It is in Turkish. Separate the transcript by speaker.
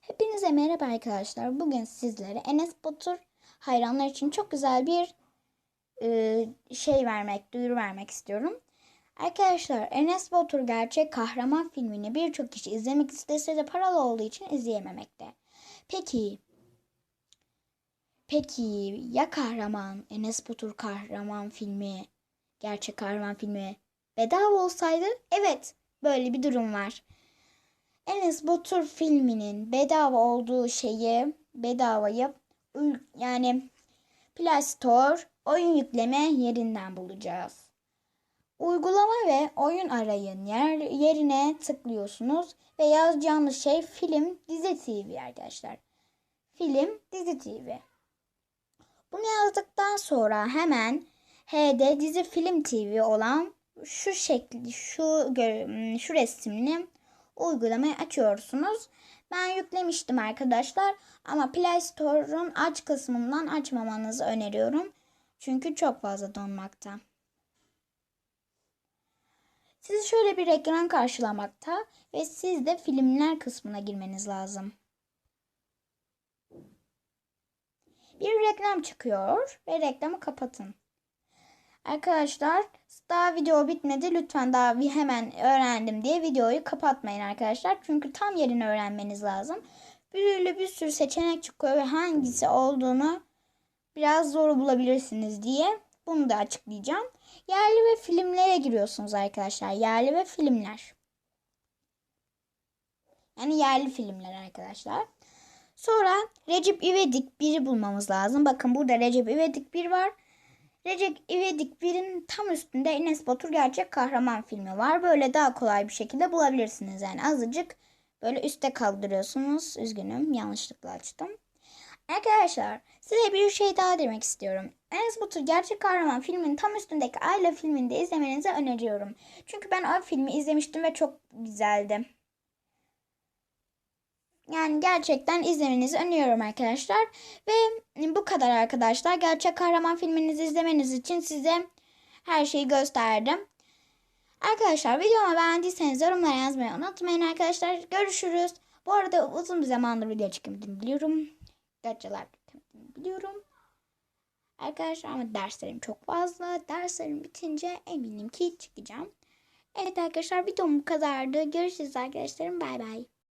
Speaker 1: Hepinize merhaba arkadaşlar. Bugün sizlere Enes Batur hayranlar için çok güzel bir e, şey vermek, duyuru vermek istiyorum. Arkadaşlar Enes Batur gerçek kahraman filmini birçok kişi izlemek istese de paralı olduğu için izleyememekte. Peki Peki ya kahraman Enes Batur kahraman filmi gerçek kahraman filmi bedava olsaydı? Evet böyle bir durum var. Enes Batur filminin bedava olduğu şeyi bedavayı yani Play Store oyun yükleme yerinden bulacağız. Uygulama ve oyun arayın yer, yerine tıklıyorsunuz ve yazacağınız şey film dizi TV arkadaşlar. Film dizi TV. Bunu yazdıktan sonra hemen HD dizi film TV olan şu şekli şu gö- şu resimli uygulamayı açıyorsunuz. Ben yüklemiştim arkadaşlar ama Play Store'un aç kısmından açmamanızı öneriyorum. Çünkü çok fazla donmakta. Sizi şöyle bir ekran karşılamakta ve siz de filmler kısmına girmeniz lazım. Bir reklam çıkıyor ve reklamı kapatın. Arkadaşlar daha video bitmedi. Lütfen daha hemen öğrendim diye videoyu kapatmayın arkadaşlar. Çünkü tam yerini öğrenmeniz lazım. Böyle bir sürü seçenek çıkıyor ve hangisi olduğunu biraz zor bulabilirsiniz diye bunu da açıklayacağım. Yerli ve filmlere giriyorsunuz arkadaşlar. Yerli ve filmler. Yani yerli filmler arkadaşlar. Sonra Recep İvedik 1'i bulmamız lazım. Bakın burada Recep İvedik 1 var. Recep İvedik 1'in tam üstünde Enes Batur gerçek kahraman filmi var. Böyle daha kolay bir şekilde bulabilirsiniz. Yani azıcık böyle üste kaldırıyorsunuz. Üzgünüm yanlışlıkla açtım. Arkadaşlar size bir şey daha demek istiyorum. Enes Batur gerçek kahraman filmin tam üstündeki Ayla filmini de izlemenizi öneriyorum. Çünkü ben o filmi izlemiştim ve çok güzeldi. Yani gerçekten izlemenizi öneriyorum arkadaşlar. Ve bu kadar arkadaşlar. Gerçek kahraman filminizi izlemeniz için size her şeyi gösterdim. Arkadaşlar videomu beğendiyseniz yorumlara yazmayı unutmayın arkadaşlar. Görüşürüz. Bu arada uzun bir zamandır video çekmediğimi biliyorum. Çekmediğimi biliyorum. Arkadaşlar ama derslerim çok fazla. Derslerim bitince eminim ki çıkacağım. Evet arkadaşlar videom bu kadardı. Görüşürüz arkadaşlarım. Bay bay.